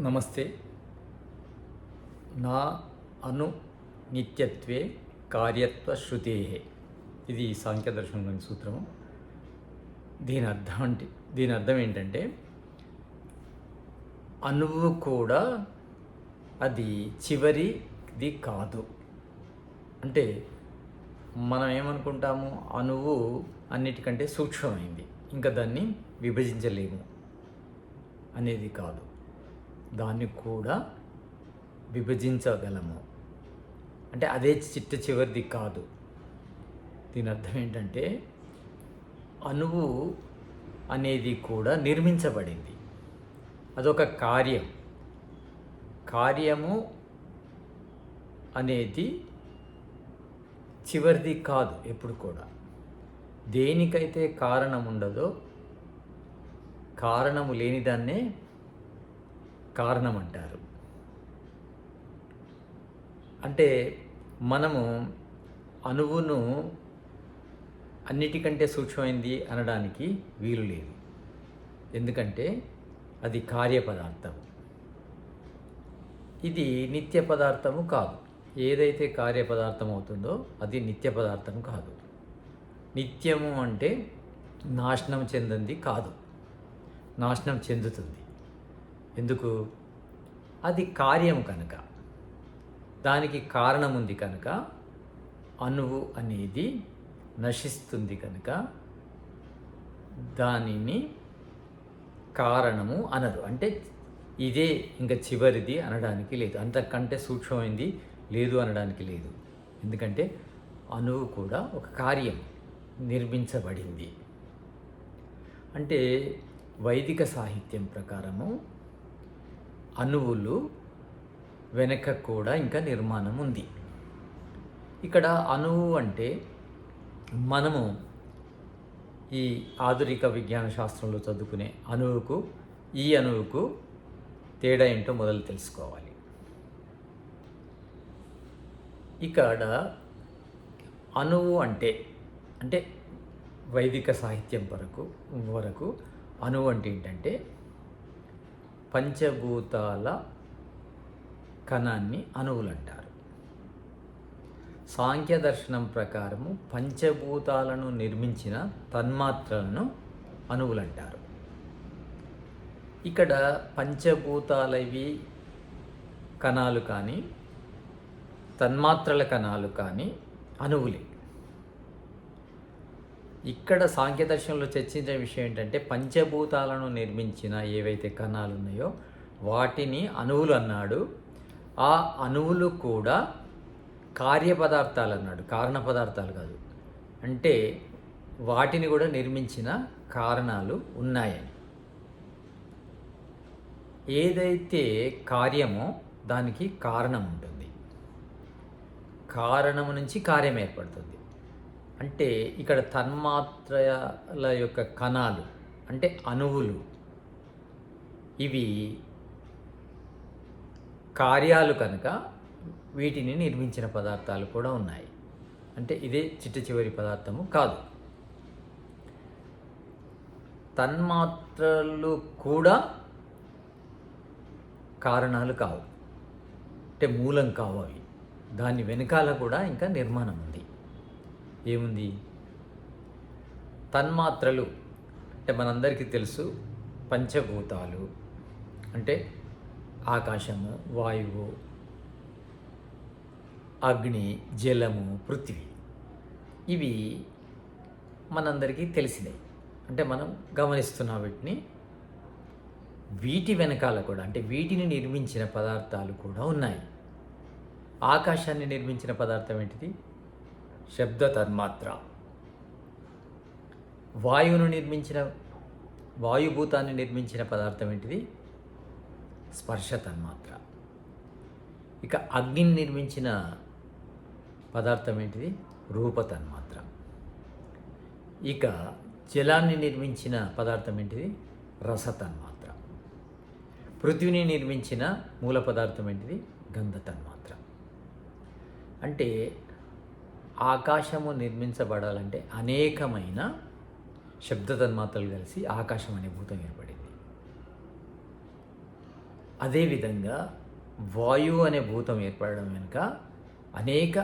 నమస్తే. నా అను నిత్యత్వే కార్యత్వ శృతే ఇది సాంఖ్యదర్శనంలోని సూత్రము. దీని అర్థం అంటే దీని అర్థం ఏంటంటే అణువు కూడా అది చివరిది కాదు. అంటే మనం ఏమనుకుంటాము? అణువు అన్నిటికంటే సూక్ష్మమైంది. ఇంకా దాన్ని విభజించలేము. అనేది కాదు. దాన్ని కూడా విభజించగలము. అంటే అదే చిట్ట చివరిది కాదు. దీని అర్థం ఏంటంటే అణువు అనేది కూడా నిర్మించబడింది. అదొక కార్యం. కార్యము అనేది చివరిది కాదు ఎప్పుడు కూడా. దేనికైతే కారణం ఉండదో కారణము లేనిదాన్నే కారణం అంటారు అంటే మనము అణువును అన్నిటికంటే సూక్ష్మమైంది అనడానికి వీలు లేదు. ఎందుకంటే అది కార్యపదార్థం. ఇది నిత్య పదార్థము కాదు. ఏదైతే కార్యపదార్థం అవుతుందో అది నిత్య పదార్థం కాదు. నిత్యము అంటే నాశనం చెందింది కాదు. నాశనం చెందుతుంది. ఎందుకు? అది కార్యం కనుక. దానికి కారణం ఉంది కనుక అణువు అనేది నశిస్తుంది కనుక దానిని కారణము అనరు అంటే ఇదే ఇంకా చివరిది అనడానికి లేదు. అంతకంటే సూక్ష్మమైంది లేదు అనడానికి లేదు. ఎందుకంటే అణువు కూడా ఒక కార్యం నిర్మించబడింది. అంటే వైదిక సాహిత్యం ప్రకారము అణువులు వెనక కూడా ఇంకా నిర్మాణం ఉంది. ఇక్కడ అణువు అంటే మనము ఈ ఆధునిక విజ్ఞాన శాస్త్రంలో చదువుకునే అణువుకు ఈ అణువుకు తేడా ఏంటో మొదలు తెలుసుకోవాలి. ఇక్కడ అణువు అంటే అంటే వైదిక సాహిత్యం వరకు వరకు అణువు అంటే ఏంటంటే పంచభూతాల కణాన్ని అణువులు అంటారు సాంఖ్య దర్శనం ప్రకారము పంచభూతాలను నిర్మించిన తన్మాత్రలను అణువులు అంటారు ఇక్కడ పంచభూతాలవి కణాలు కానీ తన్మాత్రల కణాలు కానీ అణువులే. ఇక్కడ సాంఖ్యదర్శనంలో చర్చించిన విషయం ఏంటంటే పంచభూతాలను నిర్మించిన ఏవైతే కణాలు ఉన్నాయో వాటిని అణువులు అన్నాడు. ఆ అణువులు కూడా కార్యపదార్థాలు అన్నాడు కారణ పదార్థాలు కాదు. అంటే వాటిని కూడా నిర్మించిన కారణాలు ఉన్నాయని. ఏదైతే కార్యమో దానికి కారణం ఉంటుంది. కారణము నుంచి కార్యం ఏర్పడుతుంది. అంటే ఇక్కడ తన్మాత్రల యొక్క కణాలు అంటే అణువులు. ఇవి కార్యాలు కనుక వీటిని నిర్మించిన పదార్థాలు కూడా ఉన్నాయి. అంటే ఇదే చిట్ట చివరి పదార్థము కాదు. తన్మాత్రలు కూడా కారణాలు కావు. అంటే మూలం కావు అవి. దాని వెనకాల కూడా ఇంకా నిర్మాణం ఉంది. ఏముంది? తన్మాత్రలు అంటే మనందరికీ తెలుసు పంచభూతాలు. అంటే ఆకాశము వాయువు అగ్ని జలము పృథ్వీ. ఇవి మనందరికీ తెలిసినవి అంటే మనం గమనిస్తున్న వీటిని. వీటి వెనకాల కూడా అంటే వీటిని నిర్మించిన పదార్థాలు కూడా ఉన్నాయి. ఆకాశాన్ని నిర్మించిన పదార్థం ఏంటిది? శబ్ద తన్మాత్ర వాయువును నిర్మించిన వాయుభూతాన్ని నిర్మించిన పదార్థం ఏంటిది? స్పర్శ తన్మాత్ర ఇక అగ్నిని నిర్మించిన పదార్థం ఏంటిది? రూప తన్మాత్ర ఇక జలాన్ని నిర్మించిన పదార్థం ఏంటిది? రస తన్మాత్ర పృథ్వీని నిర్మించిన మూల పదార్థం ఏంటిది? గంధ తన్మాత్ర అంటే ఆకాశము నిర్మించబడాలంటే అనేకమైన శబ్ద తన్మాత్రలు కలిసి ఆకాశం అనే భూతం ఏర్పడింది. అదేవిధంగా వాయువు అనే భూతం ఏర్పడడం వెనుక అనేక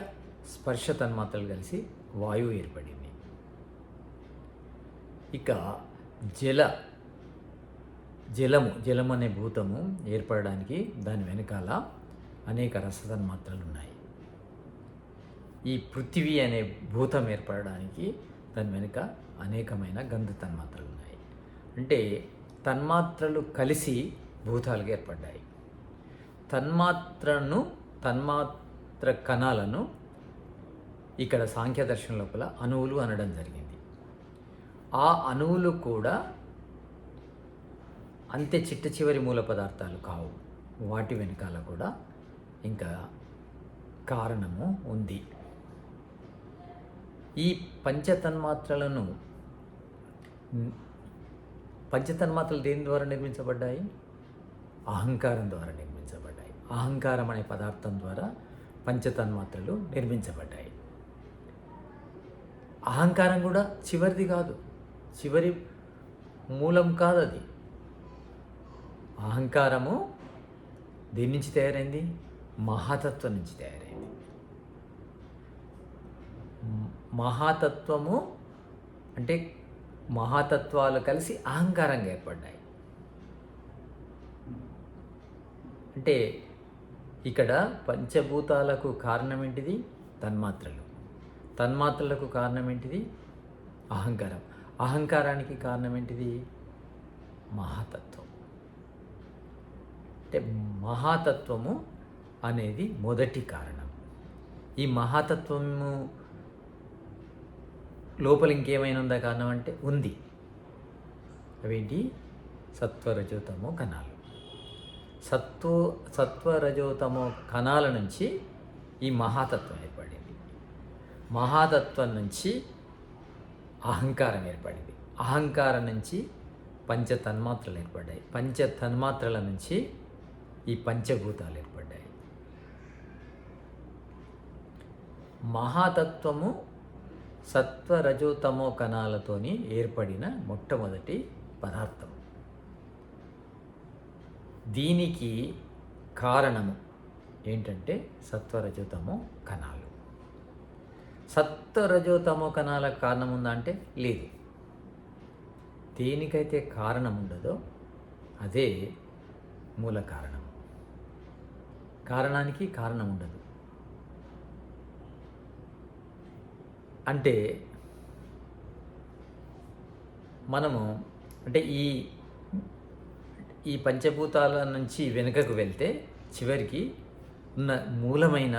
స్పర్శ తన్మాత్రలు కలిసి వాయువు ఏర్పడింది. ఇక జల జలము జలం అనే భూతము ఏర్పడడానికి దాని వెనకాల అనేక రసతన్మాత్రలు ఉన్నాయి. ఈ పృథివీ అనే భూతం ఏర్పడడానికి దాని వెనుక అనేకమైన గంధ తన్మాత్రలు ఉన్నాయి. అంటే తన్మాత్రలు కలిసి భూతాలుగా ఏర్పడ్డాయి. తన్మాత్రను తన్మాత్ర కణాలను ఇక్కడ సాంఖ్య దర్శనం లోపల అణువులు అనడం జరిగింది. ఆ అణువులు కూడా అంతే చిట్ట చివరి మూల పదార్థాలు కావు. వాటి వెనకాల కూడా ఇంకా కారణము ఉంది. ఈ పంచతన్మాత్రలను పంచతన్మాత్రలు దేని ద్వారా నిర్మించబడ్డాయి? అహంకారం ద్వారా నిర్మించబడ్డాయి. అహంకారం అనే పదార్థం ద్వారా పంచతన్మాత్రలు నిర్మించబడ్డాయి. అహంకారం కూడా చివరిది కాదు. చివరి మూలం కాదు అది. అహంకారము దేని నుంచి తయారైంది? మహాతత్వం నుంచి తయారైంది. మహాతత్వము అంటే మహాతత్వాలు కలిసి అహంకారంగా ఏర్పడ్డాయి. అంటే ఇక్కడ పంచభూతాలకు కారణం ఏంటిది? తన్మాత్రలు. తన్మాత్రలకు కారణం ఏంటిది? అహంకారం. అహంకారానికి కారణం ఏంటిది? మహాతత్వం. అంటే మహాతత్వము అనేది మొదటి కారణం. ఈ మహాతత్వము లోపల ఇంకేమైనా ఉందా కారణం అంటే ఉంది. అవేంటి? సత్వరజోతమో కణాలు. సత్వ సత్వరజోతమో కణాల నుంచి ఈ మహాతత్వం ఏర్పడింది. మహాతత్వం నుంచి అహంకారం ఏర్పడింది. అహంకారం నుంచి పంచ తన్మాత్రలు ఏర్పడ్డాయి. పంచ తన్మాత్రల నుంచి ఈ పంచభూతాలు ఏర్పడ్డాయి. మహాతత్వము సత్వరజోతమో కణాలతోని ఏర్పడిన మొట్టమొదటి పదార్థం. దీనికి కారణము ఏంటంటే సత్వరజోతమో కణాలు. సత్వరజోతమో కణాలకు కారణం ఉందా అంటే లేదు. దేనికైతే కారణం ఉండదో అదే మూల కారణం కారణానికి కారణం ఉండదు అంటే మనము అంటే ఈ ఈ పంచభూతాల నుంచి వెనుకకు వెళ్తే చివరికి ఉన్న మూలమైన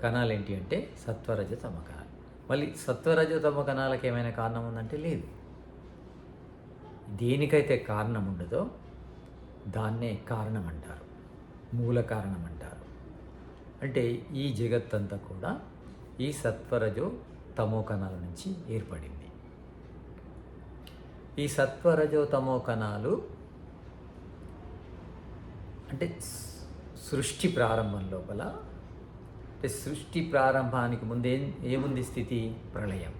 కణాలు ఏంటి అంటే సత్వరజ తమ కణాలు మళ్ళీ సత్వరజ తమ కణాలకు ఏమైనా కారణం ఉందంటే లేదు. దేనికైతే కారణం ఉండదో దాన్నే కారణం అంటారు మూల కారణం అంటారు అంటే ఈ జగత్తంతా కూడా ఈ సత్వరజో తమో కణాల నుంచి ఏర్పడింది. ఈ సత్వరజో తమో కణాలు అంటే సృష్టి ప్రారంభం లోపల అంటే సృష్టి ప్రారంభానికి ముందే ఏముంది స్థితి? ప్రళయం.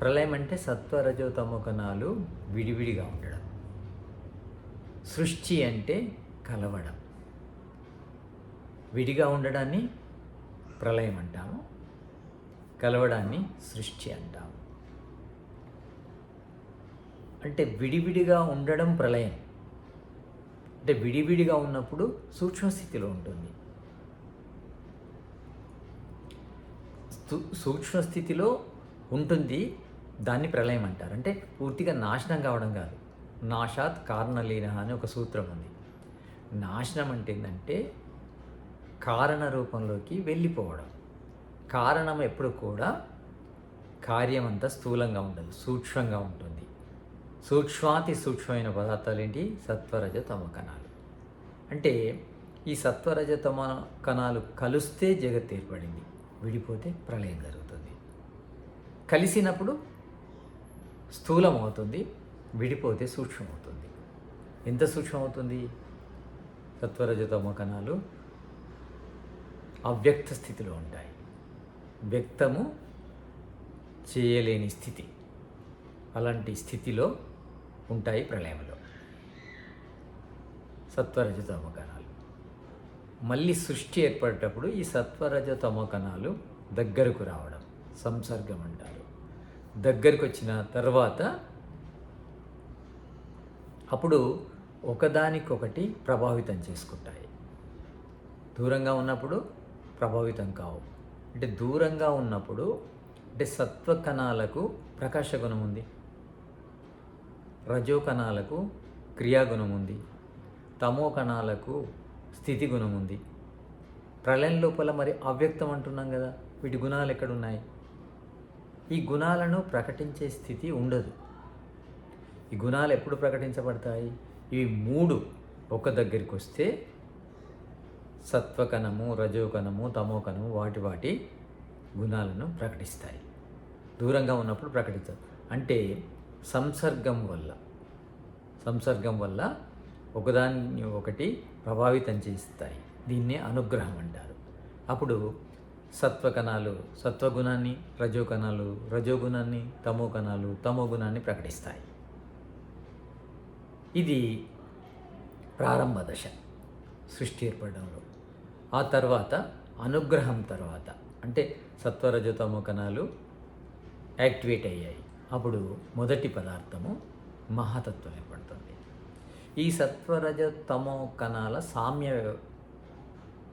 ప్రళయం అంటే సత్వరజో తమో కణాలు విడివిడిగా ఉండడం. సృష్టి అంటే కలవడం. విడిగా ఉండడాన్ని ప్రళయం అంటాము. కలవడాన్ని సృష్టి అంటాం అంటే విడివిడిగా ఉండడం ప్రళయం. అంటే విడివిడిగా ఉన్నప్పుడు సూక్ష్మస్థితిలో ఉంటుంది. సూక్ష్మస్థితిలో ఉంటుంది దాన్ని ప్రళయం అంటారు. అంటే పూర్తిగా నాశనం కావడం కాదు. నాశాత్ కారణలీన అని ఒక సూత్రం ఉంది. నాశనం అంటే ఏంటంటే కారణ రూపంలోకి వెళ్ళిపోవడం. కారణం ఎప్పుడు కూడా కార్యం అంతా స్థూలంగా ఉండదు సూక్ష్మంగా ఉంటుంది. సూక్ష్మాతి సూక్ష్మమైన పదార్థాలు ఏంటి? సత్వరజ తమ కణాలు. అంటే ఈ సత్వరజ తమ కణాలు కలిస్తే జగత్ ఏర్పడింది విడిపోతే ప్రళయం జరుగుతుంది. కలిసినప్పుడు స్థూలం అవుతుంది విడిపోతే సూక్ష్మం అవుతుంది ఎంత సూక్ష్మం అవుతుంది సత్వరజతమ కణాలు అవ్యక్త స్థితిలో ఉంటాయి. వ్యక్తము చేయలేని స్థితి. అలాంటి స్థితిలో ఉంటాయి ప్రళయంలో సత్వరజతమ కణాలు మళ్ళీ సృష్టి ఏర్పడేటప్పుడు ఈ సత్వరజ కణాలు దగ్గరకు రావడం సంసర్గం అంటారు. దగ్గరకు వచ్చిన తర్వాత అప్పుడు ఒకదానికొకటి ప్రభావితం చేసుకుంటాయి. దూరంగా ఉన్నప్పుడు ప్రభావితం కావు. అంటే దూరంగా ఉన్నప్పుడు అంటే సత్వ కణాలకు ప్రకాశ గుణం ఉంది రజో కణాలకు క్రియాగుణం ఉంది తమో కణాలకు స్థితి గుణం ఉంది ప్రళయం లోపల మరి అవ్యక్తం అంటున్నాం కదా వీటి గుణాలు ఎక్కడున్నాయి? ఈ గుణాలను ప్రకటించే స్థితి ఉండదు. ఈ గుణాలు ఎప్పుడు ప్రకటించబడతాయి? ఇవి మూడు ఒక దగ్గరికి వస్తే సత్వకణము రజోకణము తమోకణము వాటి వాటి గుణాలను ప్రకటిస్తాయి. దూరంగా ఉన్నప్పుడు ప్రకటించదు. అంటే సంసర్గం వల్ల సంసర్గం వల్ల ఒకదాన్ని ఒకటి ప్రభావితం చేస్తాయి. దీన్నే అనుగ్రహం అంటారు. అప్పుడు సత్వకణాలు సత్వగుణాన్ని రజోకణాలు రజోగుణాన్ని తమోకణాలు తమోగుణాన్ని ప్రకటిస్తాయి. ఇది ప్రారంభ దశ. సృష్టి ఏర్పడడంలో. ఆ తర్వాత అనుగ్రహం తర్వాత అంటే సత్వరజతమో కణాలు యాక్టివేట్ అయ్యాయి. అప్పుడు మొదటి పదార్థము మహాతత్వం ఏర్పడుతుంది. ఈ సత్వరజ తమో కణాల సామ్య వ్యవ-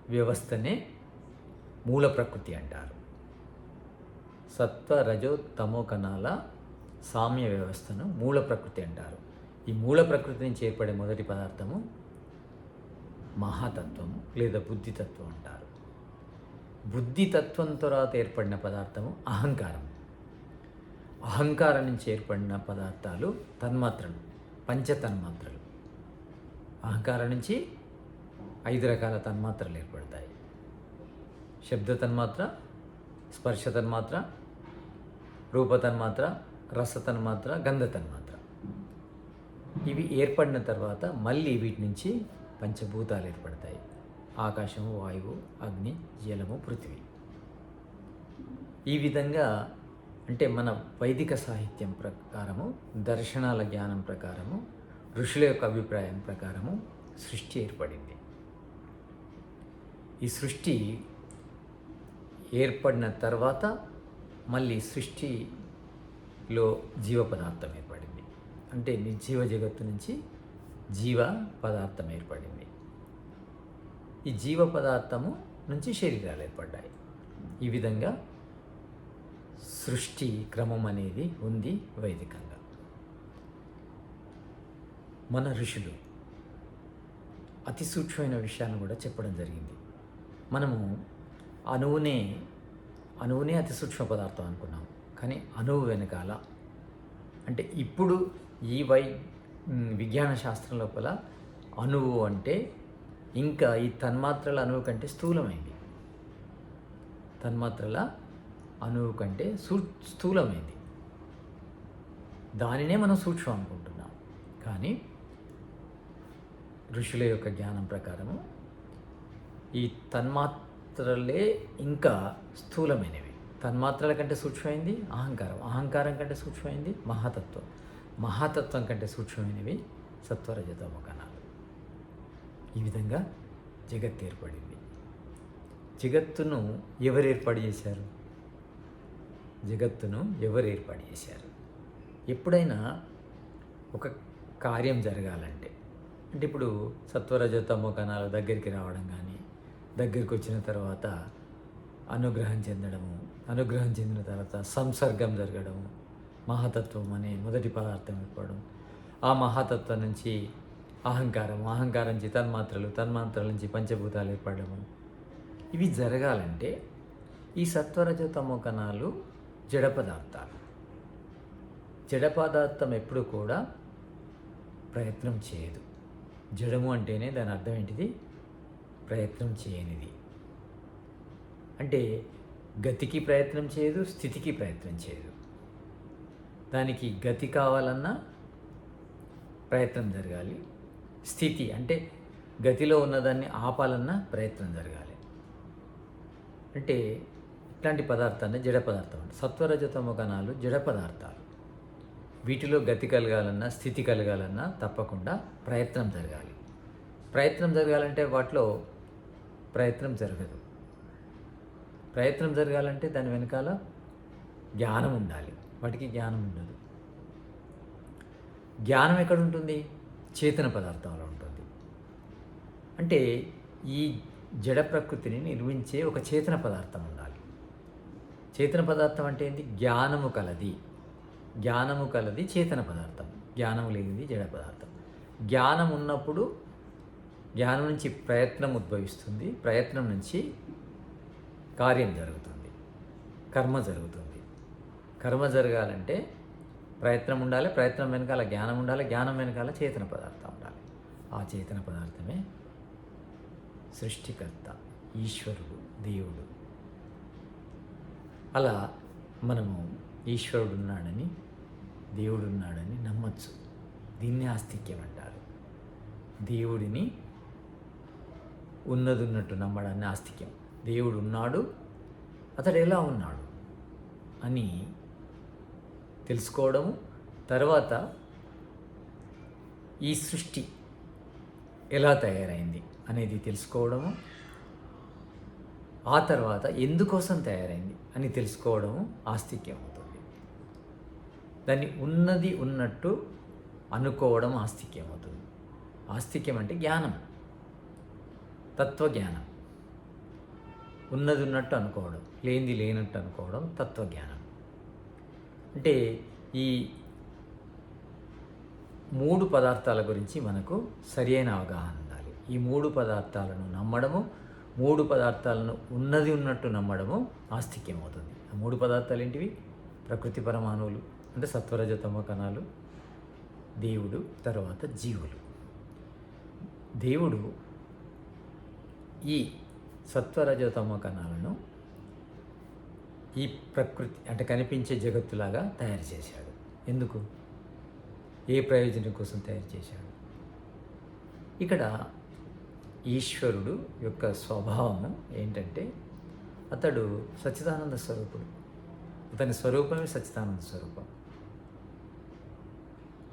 వ్యవస్థనే మూల ప్రకృతి అంటారు. సత్వ తమో కణాల సామ్య వ్యవస్థను మూల ప్రకృతి అంటారు. ఈ మూల ప్రకృతి నుంచి ఏర్పడే మొదటి పదార్థము మహాతత్వము లేదా బుద్ధితత్వం అంటారు. బుద్ధితత్వం తర్వాత ఏర్పడిన పదార్థము అహంకారం. అహంకారం నుంచి ఏర్పడిన పదార్థాలు తన్మాత్రలు పంచతన్మాత్రలు. అహంకారం నుంచి ఐదు రకాల తన్మాత్రలు ఏర్పడతాయి. శబ్ద తన్మాత్ర స్పర్శ తన్మాత్ర రూప తన్మాత్ర రస తన్మాత్ర గంధ తన్మాత్ర. ఇవి ఏర్పడిన తర్వాత మళ్ళీ వీటి నుంచి పంచభూతాలు ఏర్పడతాయి. ఆకాశము వాయువు అగ్ని జలము పృథ్వీ. ఈ విధంగా అంటే మన వైదిక సాహిత్యం ప్రకారము దర్శనాల జ్ఞానం ప్రకారము ఋషుల యొక్క అభిప్రాయం ప్రకారము సృష్టి ఏర్పడింది. ఈ సృష్టి ఏర్పడిన తర్వాత మళ్ళీ సృష్టిలో జీవ పదార్థం ఏర్పడింది. అంటే నిర్జీవ జగత్తు నుంచి జీవ పదార్థం ఏర్పడింది. ఈ జీవ పదార్థము నుంచి శరీరాలు ఏర్పడ్డాయి. ఈ విధంగా సృష్టి క్రమం అనేది ఉంది వైదికంగా. మన ఋషులు అతి సూక్ష్మమైన విషయాలను కూడా చెప్పడం జరిగింది. మనము అణువునే అణువునే అతి సూక్ష్మ పదార్థం అనుకున్నాం. కానీ అణువు వెనకాల అంటే ఇప్పుడు ఈ వై విజ్ఞాన శాస్త్రం లోపల అణువు అంటే ఇంకా ఈ తన్మాత్రల అణువు కంటే స్థూలమైంది. తన్మాత్రల అణువు కంటే సూ స్థూలమైంది. దానినే మనం సూక్ష్మం అనుకుంటున్నాం. కానీ ఋషుల యొక్క జ్ఞానం ప్రకారము ఈ తన్మాత్రలే ఇంకా స్థూలమైనవి. తన్మాత్రల కంటే సూక్ష్మమైంది అహంకారం. అహంకారం కంటే సూక్ష్మమైంది మహాతత్వం. మహాతత్వం కంటే సూక్ష్మమైనవి సత్వరజతమ కణాలు ఈ విధంగా జగత్ ఏర్పడింది. జగత్తును ఎవరు ఏర్పాటు చేశారు? జగత్తును ఎవరు ఏర్పాటు చేశారు? ఎప్పుడైనా ఒక కార్యం జరగాలంటే అంటే ఇప్పుడు సత్వరజతమో కణాలు దగ్గరికి రావడం కానీ దగ్గరికి వచ్చిన తర్వాత అనుగ్రహం చెందడము అనుగ్రహం చెందిన తర్వాత సంసర్గం జరగడము మహాతత్వం అనే మొదటి పదార్థం ఇవ్వడం ఆ మహాతత్వం నుంచి అహంకారం అహంకారం నుంచి తన్మాత్రలు తన్మాత్రల నుంచి పంచభూతాలు ఏర్పడము ఇవి జరగాలంటే ఈ సత్వరజతమో కణాలు జడ పదార్థాలు. జడ పదార్థం ఎప్పుడు కూడా ప్రయత్నం చేయదు. జడము అంటేనే దాని అర్థం ఏంటిది? ప్రయత్నం చేయనిది. అంటే గతికి ప్రయత్నం చేయదు స్థితికి ప్రయత్నం చేయదు. దానికి గతి కావాలన్నా ప్రయత్నం జరగాలి. స్థితి అంటే గతిలో ఉన్నదాన్ని ఆపాలన్నా ప్రయత్నం జరగాలి. అంటే ఇట్లాంటి పదార్థాన్ని జడ పదార్థం అంటే సత్వరజతమ కణాలు జడ పదార్థాలు. వీటిలో గతి కలగాలన్నా స్థితి కలగాలన్నా తప్పకుండా ప్రయత్నం జరగాలి. ప్రయత్నం జరగాలంటే వాటిలో ప్రయత్నం జరగదు. ప్రయత్నం జరగాలంటే దాని వెనకాల జ్ఞానం ఉండాలి. వాటికి జ్ఞానం ఉండదు. జ్ఞానం ఎక్కడ ఉంటుంది చేతన పదార్థంలో ఉంటుంది. అంటే ఈ జడ ప్రకృతిని నిర్మించే ఒక చేతన పదార్థం ఉండాలి. చేతన పదార్థం అంటే ఏంటి? జ్ఞానము కలది. జ్ఞానము కలది చేతన పదార్థం. జ్ఞానం లేనిది జడ పదార్థం. జ్ఞానం ఉన్నప్పుడు జ్ఞానం నుంచి ప్రయత్నం ఉద్భవిస్తుంది. ప్రయత్నం నుంచి కార్యం జరుగుతుంది. కర్మ జరుగుతుంది. కర్మ జరగాలంటే ప్రయత్నం ఉండాలి ప్రయత్నం వెనకాల జ్ఞానం ఉండాలి జ్ఞానం వెనకాల చేతన పదార్థం ఉండాలి. ఆ చేతన పదార్థమే సృష్టికర్త ఈశ్వరుడు దేవుడు. అలా మనము ఈశ్వరుడు ఉన్నాడని దేవుడు ఉన్నాడని నమ్మచ్చు. దీన్ని ఆస్తిక్యం అంటారు. దేవుడిని ఉన్నది ఉన్నట్టు నమ్మడాన్ని ఆస్తిక్యం. దేవుడు ఉన్నాడు అతడు ఎలా ఉన్నాడు అని తెలుసుకోవడము. తర్వాత ఈ సృష్టి ఎలా తయారైంది అనేది తెలుసుకోవడము. ఆ తర్వాత ఎందుకోసం తయారైంది అని తెలుసుకోవడము ఆస్తిక్యం అవుతుంది దాన్ని ఉన్నది ఉన్నట్టు అనుకోవడం ఆస్తిక్యం అవుతుంది ఆస్తిక్యం అంటే జ్ఞానం. తత్వజ్ఞానం. ఉన్నది ఉన్నట్టు అనుకోవడం లేనిది లేనట్టు అనుకోవడం తత్వజ్ఞానం. అంటే ఈ మూడు పదార్థాల గురించి మనకు సరియైన అవగాహన ఉండాలి. ఈ మూడు పదార్థాలను నమ్మడము మూడు పదార్థాలను ఉన్నది ఉన్నట్టు నమ్మడము ఆస్తిక్యం అవుతుంది ఆ మూడు పదార్థాలు ఏంటివి? ప్రకృతి పరమాణువులు అంటే సత్వరజతమ కణాలు దేవుడు తర్వాత జీవులు. దేవుడు ఈ సత్వరజతమ కణాలను ఈ ప్రకృతి అంటే కనిపించే జగత్తులాగా తయారు చేశాడు. ఎందుకు? ఏ ప్రయోజనం కోసం తయారు చేశాడు? ఇక్కడ ఈశ్వరుడు యొక్క స్వభావం ఏంటంటే అతడు సచ్చిదానంద స్వరూపుడు. అతని స్వరూపమే సచ్చిదానంద స్వరూపం.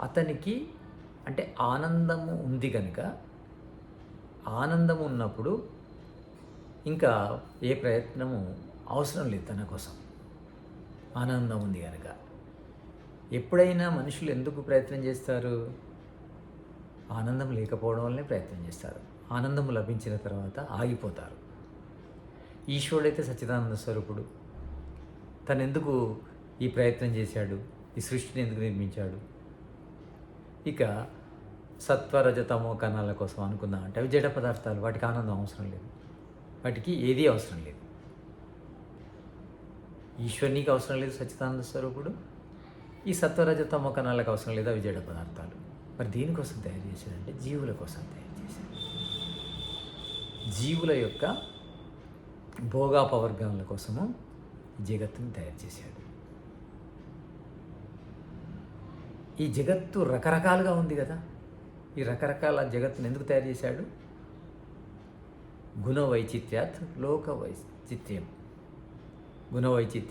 అతనికి అంటే ఆనందము ఉంది కనుక ఆనందము ఉన్నప్పుడు ఇంకా ఏ ప్రయత్నము అవసరం లేదు తన కోసం. ఆనందం ఉంది కనుక ఎప్పుడైనా మనుషులు ఎందుకు ప్రయత్నం చేస్తారు? ఆనందం లేకపోవడం వల్లనే ప్రయత్నం చేస్తారు. ఆనందం లభించిన తర్వాత ఆగిపోతారు. ఈశ్వరుడైతే సచ్చిదానంద స్వరూపుడు. తను ఎందుకు ఈ ప్రయత్నం చేశాడు? ఈ సృష్టిని ఎందుకు నిర్మించాడు? ఇక సత్వరజతమో కణాల కోసం అనుకుందాం అంటే అవి జడ పదార్థాలు. వాటికి ఆనందం అవసరం లేదు. వాటికి ఏదీ అవసరం లేదు. ఈశ్వరునికి అవసరం లేదు సచ్చిదానంద స్వరూపుడు. ఈ సత్వరజతమో కణాలకు అవసరం లేదు అవి జడ పదార్థాలు. మరి దేనికోసం తయారు చేశారంటే జీవుల కోసం తయారు చేశాడు జీవుల యొక్క భోగాపవర్గముల కోసము జగత్తుని తయారు చేశాడు. ఈ జగత్తు రకరకాలుగా ఉంది కదా. ఈ రకరకాల జగత్తును ఎందుకు తయారు చేశాడు? గుణ వైచిత్ర్యాత్ లోక వైచిత్యం గుణ వైచిత్ర్యం